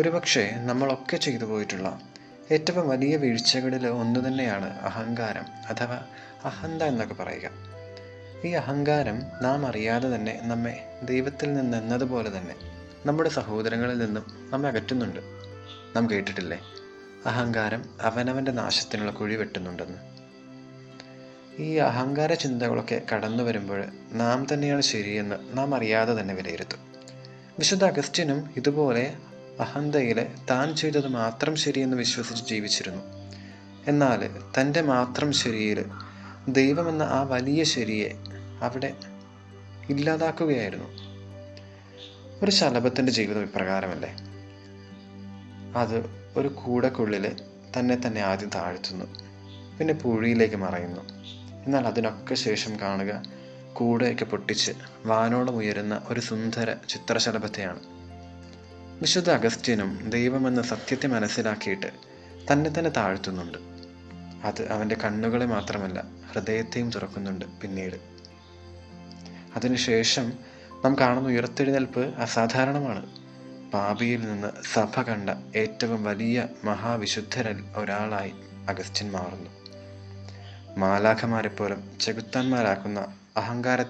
ഒരുപക്ഷെ നമ്മളൊക്കെ ചെയ്തു പോയിട്ടുള്ള ഏറ്റവും വലിയ വീഴ്ചകളിൽ ഒന്ന് തന്നെയാണ് അഹങ്കാരം അഥവാ അഹന്ത എന്നൊക്കെ പറയുക. ഈ അഹങ്കാരം നാം അറിയാതെ തന്നെ നമ്മെ ദൈവത്തിൽ നിന്ന് എന്നതുപോലെ തന്നെ നമ്മുടെ സഹോദരങ്ങളിൽ നിന്നും നമ്മെ അകറ്റുന്നുണ്ട്. നാം കേട്ടിട്ടില്ലേ? അഹങ്കാരം അവനവന്റെ നാശത്തിനുള്ള കുഴി വെട്ടുന്നുണ്ടെന്ന്. ഈ അഹങ്കാര ചിന്തകളൊക്കെ കടന്നു വരുമ്പോൾ നാം തന്നെയാണ് ശരിയെന്ന് നാം അറിയാതെ തന്നെ വിലയിരുത്തും. വിശുദ്ധ അഗസ്റ്റിനും ഇതുപോലെ അഹന്തയിൽ താൻ ചെയ്തത് മാത്രം ശരിയെന്ന് വിശ്വസിച്ച് ജീവിച്ചിരുന്നു. എന്നാൽ തന്റെ മാത്രം ശരിയിൽ ദൈവമെന്ന ആ വലിയ ശരിയെ അവിടെ ഇല്ലാതാക്കുകയായിരുന്നു. ഒരു ശലഭത്തിന്റെ ജീവിതം ഇപ്രകാരമല്ലേ? അത് ഒരു കൂടക്കുള്ളിൽ തന്നെ തന്നെ ആദ്യം താഴ്ത്തുന്നു. പിന്നെ പുഴിയിലേക്ക് മറയുന്നു. എന്നാൽ അതിനൊക്കെ ശേഷം കാണുക കൂടെയൊക്കെ പൊട്ടിച്ച് വാനോളം ഉയരുന്ന ഒരു സുന്ദര ചിത്രശലഭത്തെയാണ്. വിശുദ്ധ അഗസ്റ്റ്യനും ദൈവമെന്ന സത്യത്തെ മനസ്സിലാക്കിയിട്ട് തന്നെ തന്നെ താഴ്ത്തുന്നുണ്ട്. അത് അവന്റെ കണ്ണുകളെ മാത്രമല്ല ഹൃദയത്തെയും തുറക്കുന്നുണ്ട് പിന്നീട്. അതിനുശേഷം നാം കാണുന്ന ഉയർത്തെഴുന്നേൽപ്പ് അസാധാരണമാണ്. പാപിയിൽ നിന്ന് സഭ കണ്ട ഏറ്റവും വലിയ മഹാവിശുദ്ധരിൽ ഒരാളായി അഗസ്റ്റിൻ മാറുന്നു. മാലാഖമാരെപ്പോലും ചെകുത്താന്മാരാക്കുന്ന അഹങ്കാരത്തെ